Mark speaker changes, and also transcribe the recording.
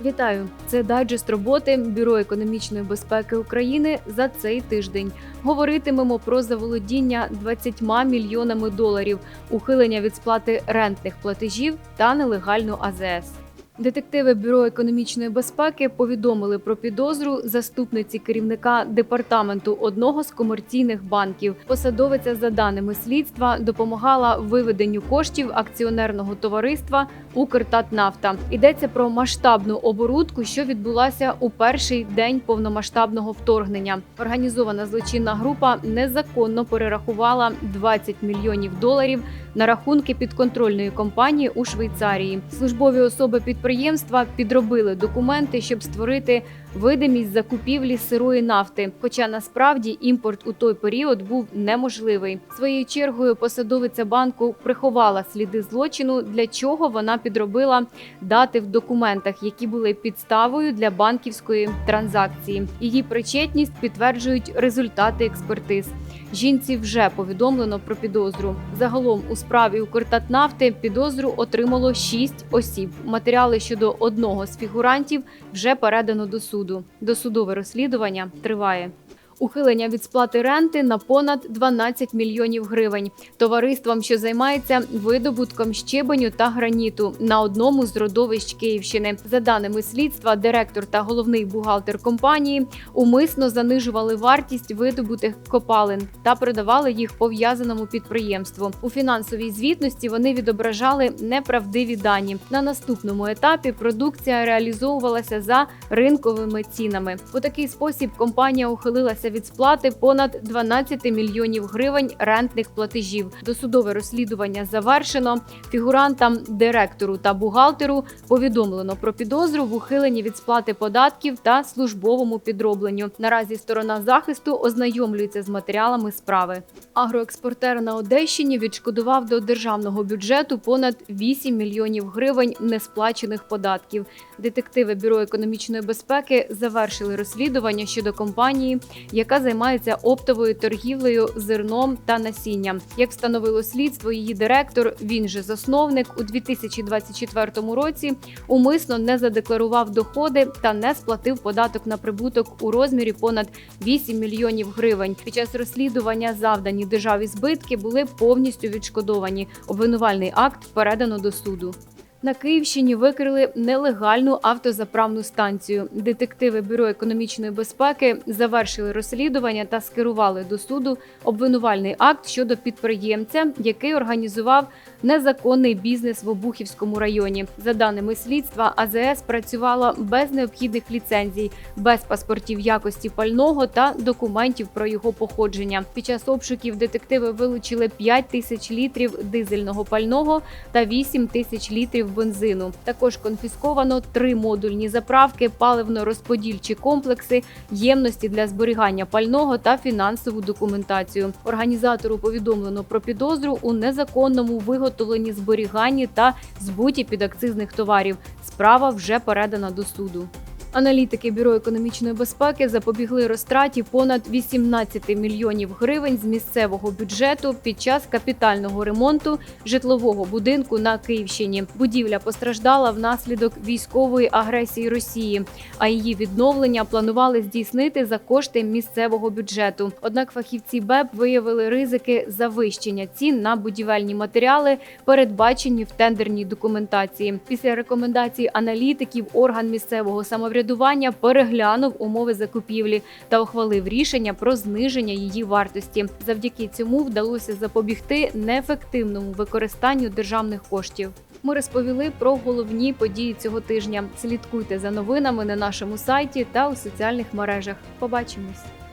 Speaker 1: Вітаю! Це дайджест роботи Бюро економічної безпеки України за цей тиждень. Говоритимемо про заволодіння 20 мільйонами доларів, ухилення від сплати рентних платежів та нелегальну АЗС. Детективи Бюро економічної безпеки повідомили про підозру заступниці керівника департаменту одного з комерційних банків. Посадовиця, за даними слідства, допомагала виведенню коштів акціонерного товариства Укртатнафта. Йдеться про масштабну оборудку, що відбулася у перший день повномасштабного вторгнення. Організована злочинна група незаконно перерахувала 20 мільйонів доларів на рахунки підконтрольної компанії у Швейцарії. Службові особи підприємства підробили документи, щоб створити видимість закупівлі сирої нафти. Хоча насправді імпорт у той період був неможливий. Своєю чергою посадовиця банку приховала сліди злочину, для чого вона підробила дати в документах, які були підставою для банківської транзакції. Її причетність підтверджують результати експертиз. Жінці вже повідомлено про підозру. Загалом у справі Укртатнафти підозру отримало шість осіб. Матеріали щодо одного з фігурантів вже передано до суду. Досудове розслідування триває. Ухилення від сплати ренти на понад 12 мільйонів гривень товариствам, що займається видобутком щебеню та граніту на одному з родовищ Київщини. За даними слідства, директор та головний бухгалтер компанії умисно занижували вартість видобутих копалин та продавали їх пов'язаному підприємству. У фінансовій звітності вони відображали неправдиві дані. На наступному етапі продукція реалізовувалася за ринковими цінами. У такий спосіб компанія ухилилася від сплати понад 12 мільйонів гривень рентних платежів. Досудове розслідування завершено. Фігурантам, директору та бухгалтеру повідомлено про підозру в ухиленні від сплати податків та службовому підробленню. Наразі сторона захисту ознайомлюється з матеріалами справи. Агроекспортер на Одещині відшкодував до державного бюджету понад 8 мільйонів гривень несплачених податків. Детективи Бюро економічної безпеки завершили розслідування щодо компанії, яка займається оптовою торгівлею зерном та насінням. Як встановило слідство, її директор, він же засновник, у 2024 році умисно не задекларував доходи та не сплатив податок на прибуток у розмірі понад 8 мільйонів гривень. Під час розслідування завдані державі збитки були повністю відшкодовані. Обвинувальний акт передано до суду. На Київщині викрили нелегальну автозаправну станцію. Детективи Бюро економічної безпеки завершили розслідування та скерували до суду обвинувальний акт щодо підприємця, який організував незаконний бізнес в Обухівському районі. За даними слідства, АЗС працювала без необхідних ліцензій, без паспортів якості пального та документів про його походження. Під час обшуків детективи вилучили 5 тисяч літрів дизельного пального та 8 тисяч літрів бензину. Також конфісковано три модульні заправки, паливно-розподільчі комплекси, ємності для зберігання пального та фінансову документацію. Організатору повідомлено про підозру у незаконному виготовленні, зберіганні та збуті підакцизних товарів. Справа вже передана до суду. Аналітики Бюро економічної безпеки запобігли розтраті понад 18 мільйонів гривень з місцевого бюджету під час капітального ремонту житлового будинку на Київщині. Будівля постраждала внаслідок військової агресії Росії, а її відновлення планували здійснити за кошти місцевого бюджету. Однак фахівці БЕП виявили ризики завищення цін на будівельні матеріали, передбачені в тендерній документації. Після рекомендацій аналітиків орган місцевого самоврядування переглянув умови закупівлі та ухвалив рішення про зниження її вартості. Завдяки цьому вдалося запобігти неефективному використанню державних коштів. Ми розповіли про головні події цього тижня. Слідкуйте за новинами на нашому сайті та у соціальних мережах. Побачимось.